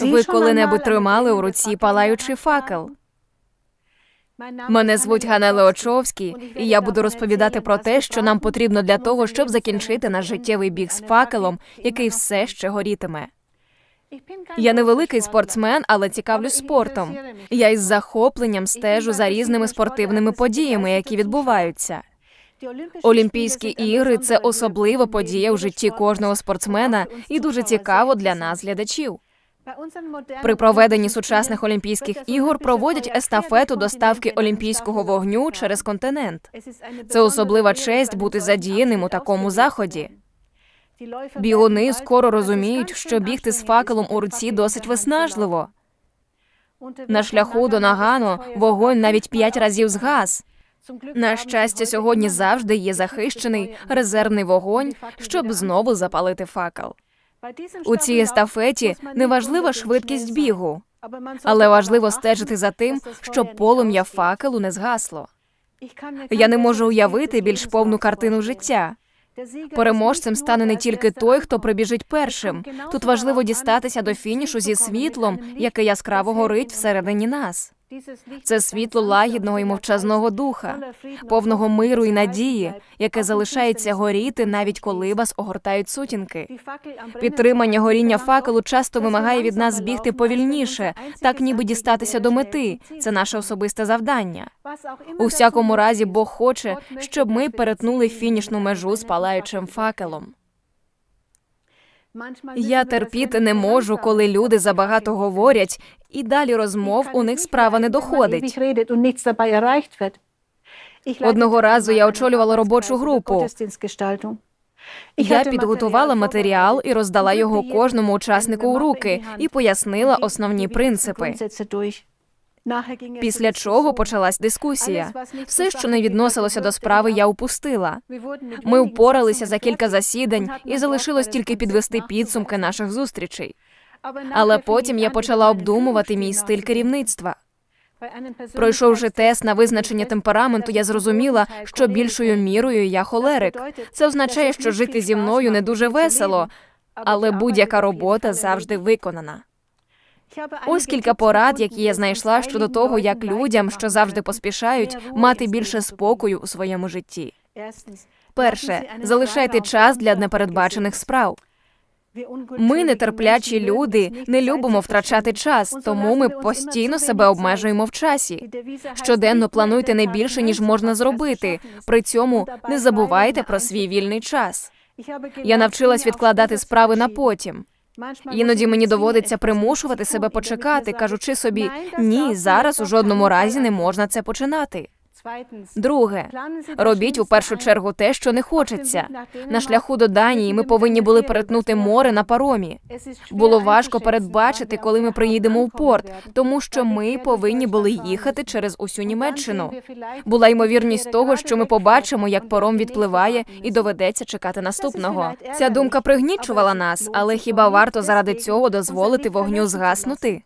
Ви коли-небудь тримали у руці палаючий факел? Мене звуть Ганна Леочовський, і я буду розповідати про те, що нам потрібно для того, щоб закінчити наш життєвий біг з факелом, який все ще горітиме. Я не великий спортсмен, але цікавлюсь спортом. Я із захопленням стежу за різними спортивними подіями, які відбуваються. Олімпійські ігри це особлива подія в житті кожного спортсмена і дуже цікаво для нас, глядачів. При проведенні сучасних Олімпійських ігор проводять естафету доставки олімпійського вогню через континент. Це особлива честь бути задіяним у такому заході. Бігуни скоро розуміють, що бігти з факелом у руці досить виснажливо. На шляху до Нагану вогонь навіть п'ять разів згас. На щастя, сьогодні завжди є захищений резервний вогонь, щоб знову запалити факел. У цій естафеті неважлива швидкість бігу, але важливо стежити за тим, щоб полум'я факелу не згасло. Я не можу уявити більш повну картину життя. Переможцем стане не тільки той, хто прибіжить першим. Тут важливо дістатися до фінішу зі світлом, яке яскраво горить всередині нас. Це світло лагідного і мовчазного духа, повного миру і надії, яке залишається горіти, навіть коли вас огортають сутінки. Підтримання горіння факелу часто вимагає від нас бігти повільніше, так ніби дістатися до мети. Це наше особисте завдання. У всякому разі, Бог хоче, щоб ми перетнули фінішну межу з палаючим факелом. Я терпіти не можу, коли люди забагато говорять, і далі розмов у них справа не доходить. Одного разу я очолювала робочу групу. Я підготувала матеріал і роздала його кожному учаснику у руки і пояснила основні принципи. Після чого почалась дискусія. Все, що не відносилося до справи, я упустила. Ми впоралися за кілька засідань, і залишилось тільки підвести підсумки наших зустрічей. Але потім я почала обдумувати мій стиль керівництва. Пройшовши тест на визначення темпераменту, я зрозуміла, що більшою мірою я холерик. Це означає, що жити зі мною не дуже весело, але будь-яка робота завжди виконана. Ось кілька порад, які я знайшла щодо того, як людям, що завжди поспішають, мати більше спокою у своєму житті. Перше, залишайте час для непередбачених справ. Ми, нетерплячі люди, не любимо втрачати час, тому ми постійно себе обмежуємо в часі. Щоденно плануйте не більше, ніж можна зробити. При цьому не забувайте про свій вільний час. Я навчилась відкладати справи на потім. Іноді мені доводиться примушувати себе почекати, кажучи собі, ні, зараз у жодному разі не можна це починати. Друге, робіть у першу чергу те, що не хочеться. На шляху до Данії ми повинні були перетнути море на паромі. Було важко передбачити, коли ми приїдемо в порт, тому що ми повинні були їхати через усю Німеччину. Була ймовірність того, що ми побачимо, як паром відпливає, і доведеться чекати наступного. Ця думка пригнічувала нас, але хіба варто заради цього дозволити вогню згаснути?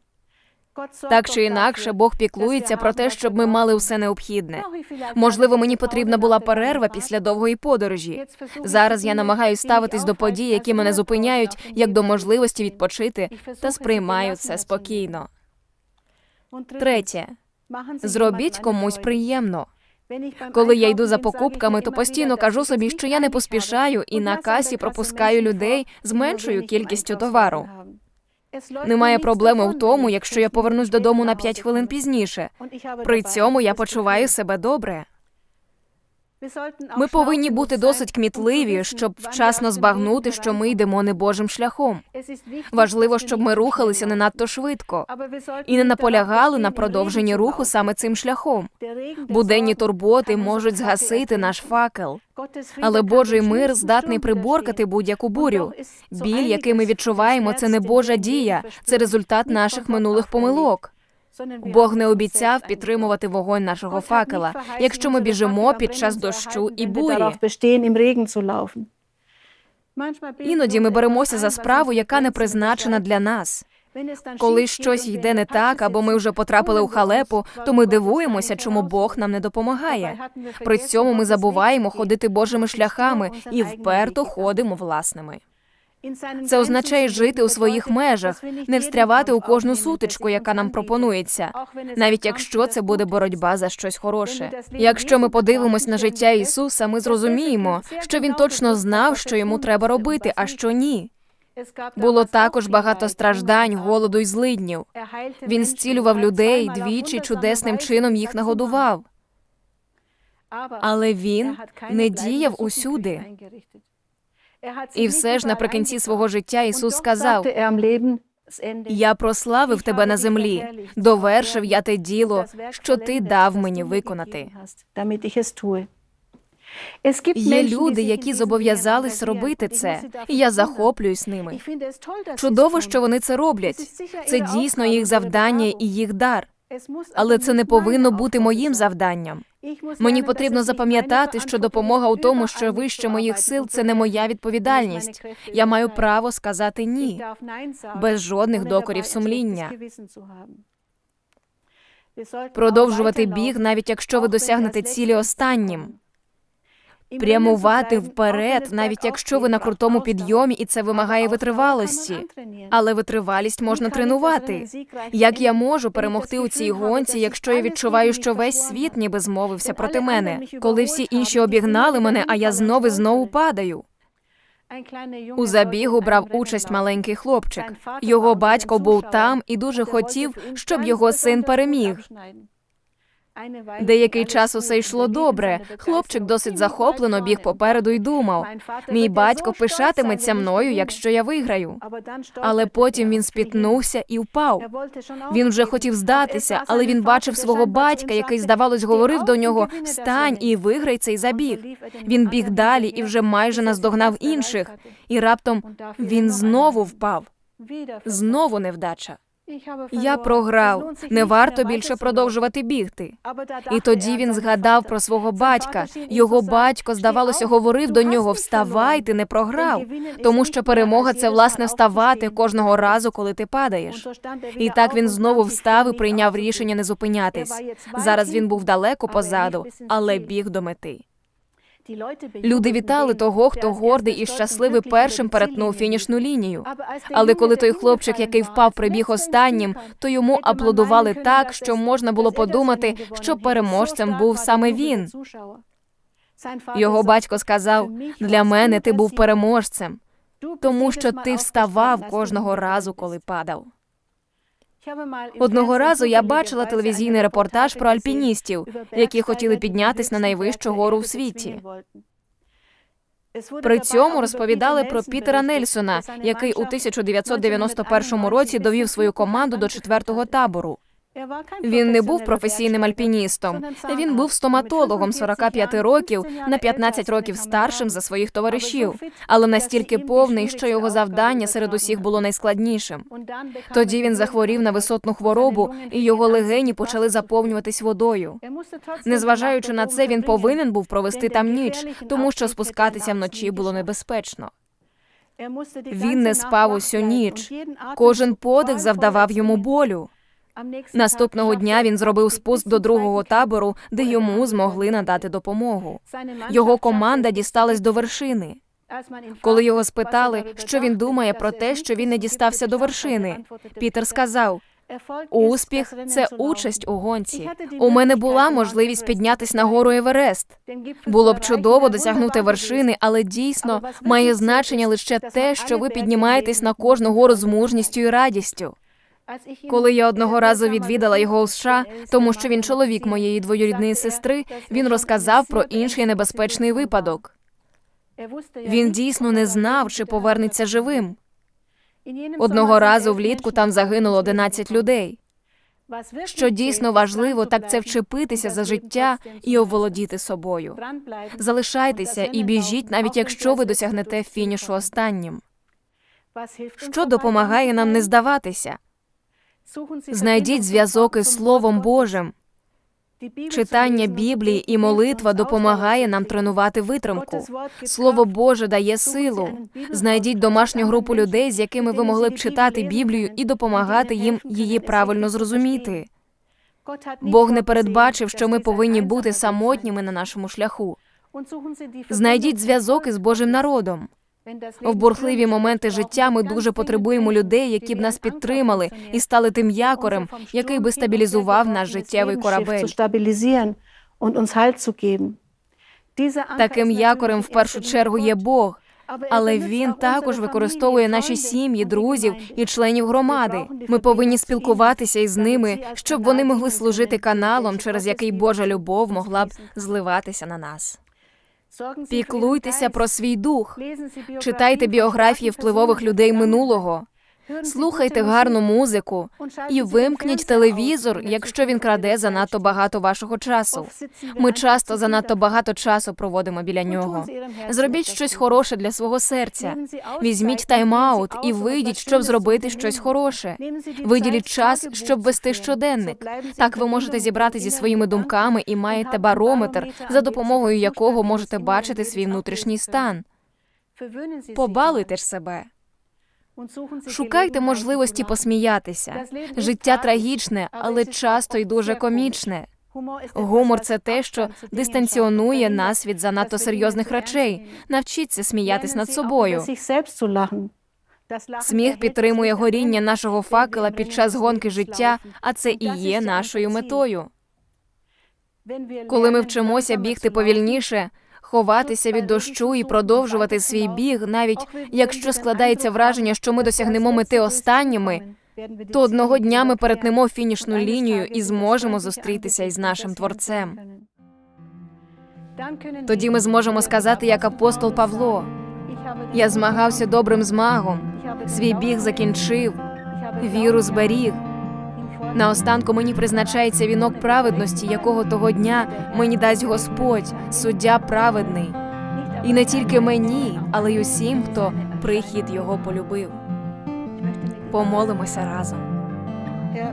Так чи інакше, Бог піклується про те, щоб ми мали все необхідне. Можливо, мені потрібна була перерва після довгої подорожі. Зараз я намагаюся ставитись до подій, які мене зупиняють, як до можливості відпочити, та сприймаю це спокійно. Третє, зробіть комусь приємно. Коли я йду за покупками, то постійно кажу собі, що я не поспішаю і на касі пропускаю людей з меншою кількістю товару. Немає проблеми в тому, якщо я повернусь додому на 5 хвилин пізніше. При цьому я почуваю себе добре. Ми повинні бути досить кмітливі, щоб вчасно збагнути, що ми йдемо не Божим шляхом. Важливо, щоб ми рухалися не надто швидко і не наполягали на продовженні руху саме цим шляхом. Буденні турботи можуть згасити наш факел. Але Божий мир здатний приборкати будь-яку бурю. Біль, який ми відчуваємо, це не Божа дія, це результат наших минулих помилок. Бог не обіцяв підтримувати вогонь нашого факела, якщо ми біжимо під час дощу і бурі. Іноді ми беремося за справу, яка не призначена для нас. Коли щось йде не так, або ми вже потрапили у халепу, то ми дивуємося, чому Бог нам не допомагає. При цьому ми забуваємо ходити Божими шляхами і вперто ходимо власними. Це означає жити у своїх межах, не встрявати у кожну сутичку, яка нам пропонується, навіть якщо це буде боротьба за щось хороше. Якщо ми подивимось на життя Ісуса, ми зрозуміємо, що він точно знав, що йому треба робити, а що ні. Було також багато страждань, голоду й злиднів. Він зцілював людей двічі чудесним чином їх нагодував. Але він не діяв усюди. І все ж наприкінці свого життя Ісус сказав: Я прославив тебе на землі, довершив я те діло, що ти дав мені виконати. Є люди, які зобов'язались робити це, і я захоплююсь ними. Чудово, що вони це роблять. Це дійсно їх завдання і їх дар. Але це не повинно бути моїм завданням. Мені потрібно запам'ятати, що допомога у тому, що вище моїх сил, це не моя відповідальність. Я маю право сказати ні, без жодних докорів сумління. Продовжувати біг, навіть якщо ви досягнете цілі останнім. Прямувати вперед, навіть якщо ви на крутому підйомі, і це вимагає витривалості. Але витривалість можна тренувати. Як я можу перемогти у цій гонці, якщо я відчуваю, що весь світ ніби змовився проти мене, коли всі інші обігнали мене, а я знову і знову падаю. У забігу брав участь маленький хлопчик. Його батько був там і дуже хотів, щоб його син переміг. Деякий час усе йшло добре. Хлопчик досить захоплено біг попереду і думав: мій батько пишатиметься мною, якщо я виграю. Але потім він спітнувся і впав. Він вже хотів здатися, але він бачив свого батька, який, здавалось, говорив до нього: Встань і виграй цей забіг. Він біг далі і вже майже наздогнав інших. І раптом він знову впав. Знову невдача. Я програв. Не варто більше продовжувати бігти. І тоді він згадав про свого батька. Його батько, здавалося, говорив до нього: Вставай, ти не програв. Тому що перемога це власне вставати кожного разу, коли ти падаєш. І так він знову встав і прийняв рішення не зупинятись. Зараз він був далеко позаду, але біг до мети. Люди вітали того, хто гордий і щасливий першим перетнув фінішну лінію. Але коли той хлопчик, який впав, прибіг останнім, то йому аплодували так, що можна було подумати, що переможцем був саме він. Його батько сказав: для мене ти був переможцем, тому що ти вставав кожного разу, коли падав. Одного разу я бачила телевізійний репортаж про альпіністів, які хотіли піднятись на найвищу гору в світі. При цьому розповідали про Пітера Нельсона, який у 1991 році довів свою команду до четвертого табору. Він не був професійним альпіністом. Він був стоматологом 45 років на 15 років старшим за своїх товаришів, але настільки повний, що його завдання серед усіх було найскладнішим. Тоді він захворів на висотну хворобу, і його легені почали заповнюватись водою. Незважаючи на це, він повинен був провести там ніч, тому що спускатися вночі було небезпечно. Він не спав усю ніч. Кожен подих завдавав йому болю. Наступного дня він зробив спуск до другого табору, де йому змогли надати допомогу. Його команда дісталась до вершини. Коли його спитали, що він думає про те, що він не дістався до вершини, Пітер сказав: успіх це участь у гонці. У мене була можливість піднятись на гору Еверест. Було б чудово досягнути вершини, але дійсно має значення лише те, що ви піднімаєтесь на кожну гору з мужністю і радістю. Коли я одного разу відвідала його у США, тому що він чоловік моєї двоюрідної сестри, він розказав про інший небезпечний випадок. Він дійсно не знав, чи повернеться живим. Одного разу влітку там загинуло 11 людей. Що дійсно важливо, так це вчепитися за життя і оволодіти собою. Залишайтеся і біжіть, навіть якщо ви досягнете фінішу останнім. Що допомагає нам не здаватися? Знайдіть зв'язок із Словом Божим. Читання Біблії і молитва допомагає нам тренувати витримку. Слово Боже дає силу. Знайдіть домашню групу людей, з якими ви могли б читати Біблію і допомагати їм її правильно зрозуміти. Бог не передбачив, що ми повинні бути самотніми на нашому шляху. Знайдіть зв'язок із Божим народом. В бурхливі моменти життя ми дуже потребуємо людей, які б нас підтримали і стали тим якорем, який би стабілізував наш життєвий корабель. Таким якорем в першу чергу є Бог. Але він також використовує наші сім'ї, друзів і членів громади. Ми повинні спілкуватися із ними, щоб вони могли служити каналом, через який Божа любов могла б зливатися на нас. Піклуйтеся про свій дух, читайте біографії впливових людей минулого, слухайте гарну музику і вимкніть телевізор, якщо він краде занадто багато вашого часу. Ми часто занадто багато часу проводимо біля нього. Зробіть щось хороше для свого серця. Візьміть тайм-аут і вийдіть, щоб зробити щось хороше. Виділіть час, щоб вести щоденник. Так ви можете зібрати зі своїми думками і маєте барометр, за допомогою якого можете бачити свій внутрішній стан. Побалуйте ж себе. Шукайте можливості посміятися. Життя трагічне, але часто й дуже комічне. Гумор це те, що дистанціонує нас від занадто серйозних речей. Навчіться сміятись над собою. Сміх підтримує горіння нашого факела під час гонки життя, а це і є нашою метою. Коли ми вчимося бігти повільніше, ховатися від дощу і продовжувати свій біг, навіть якщо складається враження, що ми досягнемо мети останніми, то одного дня ми перетнемо фінішну лінію і зможемо зустрітися із нашим творцем. Тоді ми зможемо сказати, як апостол Павло: я змагався добрим змагом, свій біг закінчив, віру зберіг. Наостанку мені призначається вінок праведності, якого того дня мені дасть Господь, суддя праведний. І не тільки мені, але й усім, хто прихід його полюбив. Помолимося разом.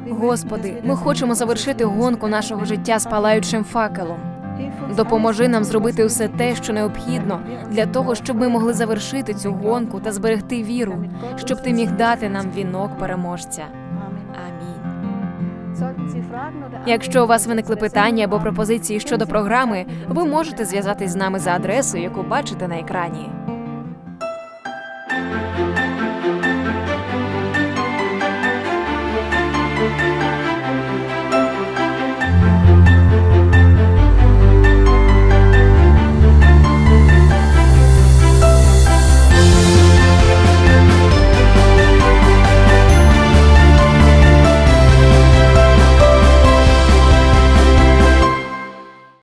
Господи, ми хочемо завершити гонку нашого життя з палаючим факелом. Допоможи нам зробити все те, що необхідно, для того, щоб ми могли завершити цю гонку та зберегти віру, щоб ти міг дати нам вінок переможця. Якщо у вас виникли питання або пропозиції щодо програми, ви можете зв'язатись з нами за адресою, яку бачите на екрані.